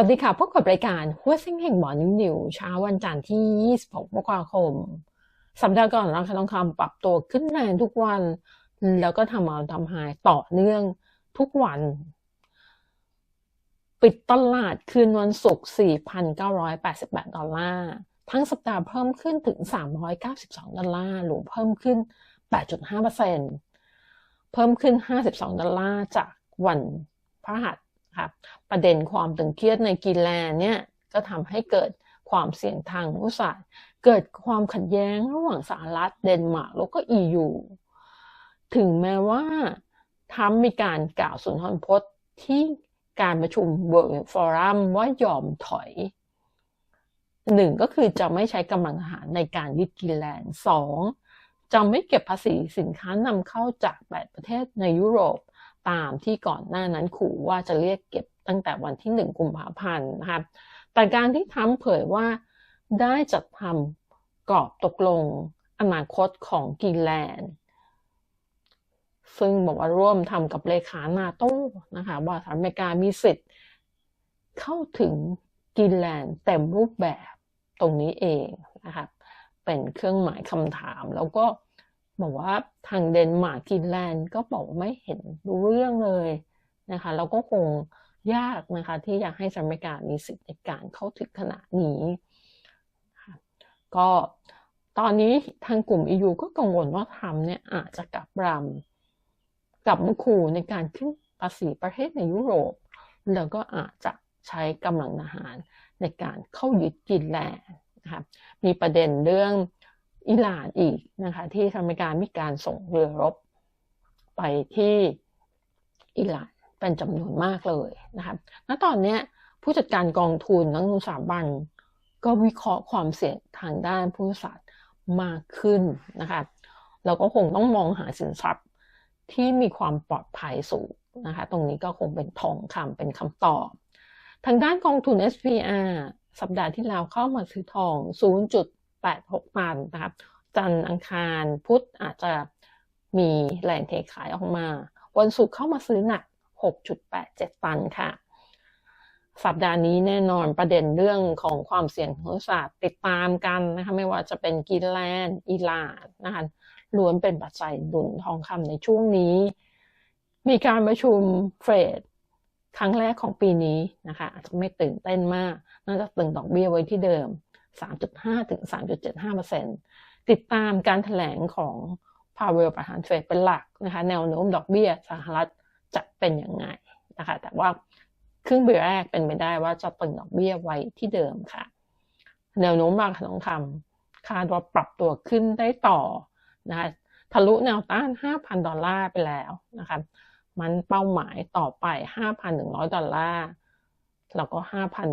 วัสดีค่ะ พบกับรายการหัวเซ็งแห่งหมอนิ่นิวเช้าวันจันทร์ที่ 26มกราคม สัปดาห์ก่อนราคาทองคำปรับตัวขึ้นแรงทุกวัน แล้วก็ทำเอาทำหายต่อเนื่องทุกวัน ปิดตลาดคืนวันศุกร์4,988 ดอลลาร์ ทั้งสัปดาห์เพิ่มขึ้นถึง 392 ดอลลาร์ หรือเพิ่มขึ้น 8.5%เพิ่มขึ้น 52 ดอลลาร์จากวันพฤหัส ครับประเด็นความตึงเครียดในกินแลนเนี่ยก็ทำให้เกิดความเสี่ยงทางอุตสาหเกิดความขัดแย้งระหว่างสหรัฐเดนมาร์กแล้วก็ EU ถึงแม้ว่าทำมีการกล่าวสุนทรพจน์ที่การประชุม World Forum ว่ายอมถอยหนึ่งก็คือจะไม่ใช้กำลังทหารในการยึดกินแลนด์สองจะไม่เก็บภาษีสินค้านำเข้าจากแปดประเทศในยุโรป ตามที่ก่อนหน้านั้นขู่ว่าจะเรียกเก็บตั้งแต่วันที่ 1 กุมภาพันธ์นะครับแต่การที่ทำเผยว่าได้จัดทำกรอบตกลงอนาคตของกินแลนด์ซึ่งบอกว่าร่วมทำกับเลขานาโต้นะคะว่าสหรัฐอเมริกามีสิทธิ์เข้าถึงกินแลนด์เต็มรูปแบบตรงนี้เองนะครับเป็นเครื่องหมายคำถามแล้วก็ บอกว่าทางเดนมาร์กกินแลนด์ก็บอกไม่เห็นรู้เรื่องเลยนะคะแล้วก็คงยากนะคะที่อยากให้สหรัฐอเมริกามีสิทธิในการเข้าถึงขนาดนี้ก็ตอนนี้ทางกลุ่ม EU ก็กังวลว่าทำเนี่ยอาจจะกลับรำกับมุคูในการขึ้นภาษีประเทศในยุโรป แล้วก็อาจจะใช้กำลังทหารในการเข้ายึดกินแลนด์นะคะมีประเด็นเรื่อง อิหร่านอีกนะคะ ที่อเมริกามีการส่งเรือรบไปที่อิหร่านเป็นจำนวนมากเลยนะคะณตอนนี้ผู้จัดการกองทุนนักลงทุนสถาบัน ก็วิเคราะห์ความเสี่ยงทางด้านผู้ศาสตร์มากขึ้นนะคะเราก็คงต้องมองหาสินทรัพย์ที่มีความปลอดภัยสูงนะคะ ตรงนี้ก็คงเป็นทองคำเป็นคำตอบ ทางด้านกองทุน SPR สัปดาห์ที่แล้วเข้ามาซื้อทอง 8-6ตันนะครับ จันทร์อังคารพุธอาจจะมีแรงเทขายออกมา วันศุกร์เข้ามาซื้อหนัก 6.87 ตันค่ะ สัปดาห์นี้แน่นอนประเด็นเรื่องของความเสี่ยงทางศาสตร์ติดตามกันนะคะไม่ว่าจะเป็นกินแลนด์อิหร่านนะคะล้วนเป็นปัจจัยดุลทองคำในช่วงนี้ มีการประชุมเฟดครั้งแรกของปีนี้นะคะอาจจะไม่ตื่นเต้นมาก น่าจะตึงดอกเบี้ยไว้ที่เดิม 3.5 ถึง 3.75%ติดตามการถแถลงของพาเวลประธานเฟดเป็นหลักนะคะแนวโน้มดอกเบี้ยสหรัฐจะเป็นยังไงนะคะแต่ว่าครึ่งปีแรกเป็นไปได้ว่าจะตึงดอกเบี้ยไว้ที่เดิมค่ะ แนวโน้มราคาทองคำคาดว่าปรับตัวขึ้นได้ต่อนะคะทะลุแนวต้าน 5,000 ดอลลาร์ไปแล้วนะคะมันเป้าหมายต่อไป 5,100 ดอลลาร์ แล้วก็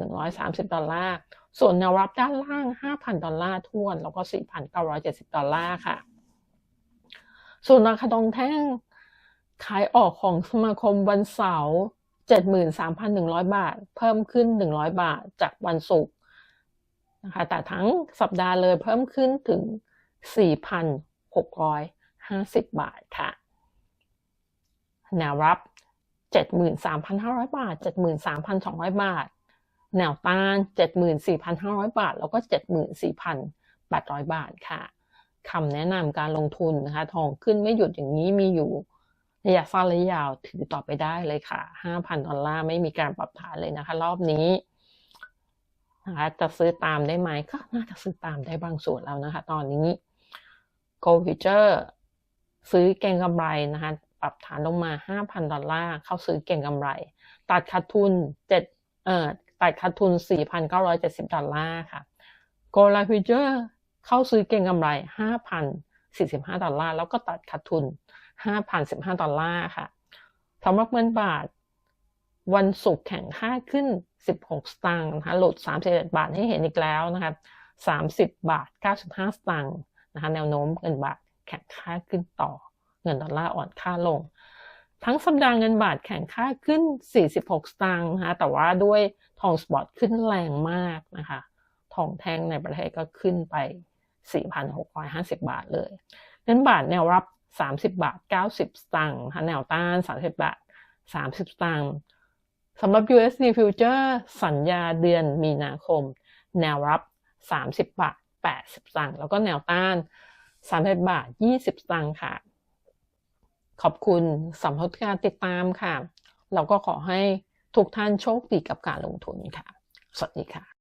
5,130 ดอลลาร์ ส่วนแนวรับด้านล่าง 5,000 ดอลลาร์ทวน แล้วก็ 4,970 ดอลลาร์ค่ะ ส่วนราคาทองแท่งขายออกของสมาคมวันเสาร์ 73,100 บาท เพิ่มขึ้น 100 บาทจากวันศุกร์นะคะแต่ทั้งสัปดาห์เลยเพิ่มขึ้นถึง 4,650 บาทค่ะ แนวรับ 73,500 บาท 73,200 บาท แนวต้าน 74,500 บาท แล้วก็ 74,800 บาทค่ะคำแนะนำการลงทุนนะคะ ทองขึ้นไม่หยุดอย่างนี้มีอยู่ ระยะสั้นระยะยาวถือต่อไปได้เลยค่ะ 5,000 ดอลลาร์ไม่มีการปรับฐานเลยนะคะ รอบนี้นะคะจะซื้อตามได้ไหมก็น่าจะซื้อตามได้บางส่วนแล้วนะคะ ตอนนี้ Gold Future ซื้อเก่งกำไรนะคะ ปรับฐานลงมา 5,000 ดอลลาร์ เข้าซื้อเก่งกำไร ตัดขาดทุน7เอ่อตัดขาดทุน 4,970 ดอลลาร์ค่ะโกลาฟิเจอร์เข้าซื้อเก็งกำไร 5,045 ดอลลาร์ แล้วก็ตัดขาดทุน 5,015 ดอลลาร์ค่ะสำหรับเงินบาท วันศุกร์แข่งค่าขึ้น 16 สตางค์นะคะหลุด 31 บาทให้เห็นอีกแล้วนะคะ30 บาท 95 สตางค์นะคะแนวโน้มเงินบาทแข่งค่าขึ้นต่อ เงินดอลลาร์อ่อนค่าลง ทั้งสัปดาห์เงินบาทแข่งค่าขึ้น 46 สตางค์นะคะแต่ว่าด้วยทองสปอตขึ้นแรงมากนะคะ ทองแท่งในประเทศก็ขึ้นไป 4,650 บาทเลย เงินบาทแนวรับ 30 บาท 90 สตางค์แนวต้าน 30 บาท 30 สตางค์สำหรับ USD Future สัญญาเดือนมีนาคม แนวรับ 30 บาท 80 สตางค์แล้วก็แนวต้าน31บาท 20 สตางค์ค่ะ ขอบคุณสำหรับการติดตามค่ะ เราก็ขอให้ทุกท่านโชคดีกับการลงทุนค่ะ สวัสดีค่ะ